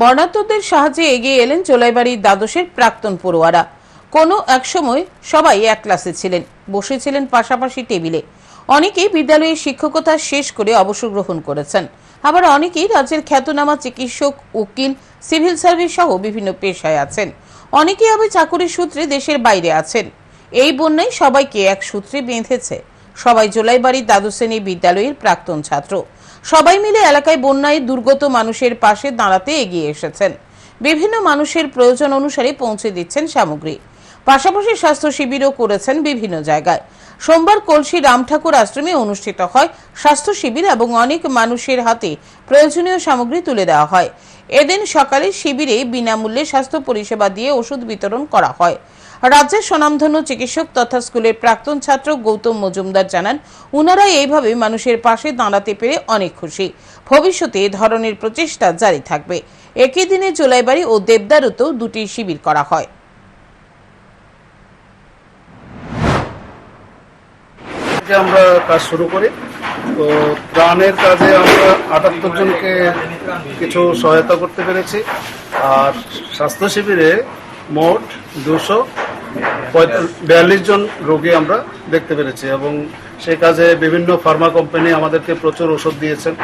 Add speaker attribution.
Speaker 1: বর্ণাঢ্যদের সাহায্যে এগিয়ে এলেন চোলাইবাড়ির দ্বাদশের প্রাক্তন পড়ুয়ারা। কোনো এক সময় সবাই এক ক্লাসে ছিলেন, বসেছিলেন পাশাপাশি টেবিলে। অনেকেই বিদ্যালয়ে শিক্ষকতা শেষ করে অবসর গ্রহণ করেছেন। আবার অনেকেই রাজ্যের খ্যাতনামা চিকিৎসক, উকিল, সিভিল সার্ভিস সহ বিভিন্ন পেশায় আছেন। অনেকেই আবার চাকরির সূত্রে দেশের বাইরে আছেন। এই বন্যায় সবাইকে এক সূত্রে বেঁধেছে। সবাই জোলাইবাড়ির দ্বাদশ শ্রেণি বিদ্যালয়ের প্রাক্তন ছাত্র। সবাই মিলে এলাকায় বন্যায় দুর্গত মানুষের পাশে দাঁড়াতে এগিয়ে এসেছেন। বিভিন্ন মানুষের প্রয়োজন অনুসারে পৌঁছে দিচ্ছেন সামগ্রী। পাশাপাশি স্বাস্থ্য শিবিরও করেছেন বিভিন্ন জায়গায়। সোমবার কলসি রামঠাকুর আশ্রমে অনুষ্ঠিত হয় স্বাস্থ্য শিবির এবং অনেক মানুষের হাতে প্রয়োজনীয় সামগ্রী তুলে দেওয়া হয়। এদিন সকালে শিবিরে বিনামূল্যে স্বাস্থ্য পরিষেবা দিয়ে ওষুধ বিতরণ করা হয়। রাজ্যের স্বনামধন্য চিকিৎসক তথা স্কুলের প্রাক্তন ছাত্র গৌতম মজুমদার জানান, উনারা এইভাবে মানুষের পাশে দাঁড়াতে পেরে অনেক খুশি। ভবিষ্যতে এ ধরনের প্রচেষ্টা জারি থাকবে। একই দিনে জোলাইবাড়ি ও দেবদারুতেও দুটি শিবির করা হয়।
Speaker 2: আমরা কাজ শুরু করি, তো ত্রাণের কাজে আমরা আটাত্তর জনকে কিছু সহায়তা করতে পেরেছি। আর স্বাস্থ্য শিবিরে মোট দুশো বিয়াল্লিশ জন রোগী আমরা দেখতে পেরেছি এবং সেই কাজে বিভিন্ন ফার্মা কোম্পানি আমাদেরকে প্রচুর ওষুধ দিয়েছেন।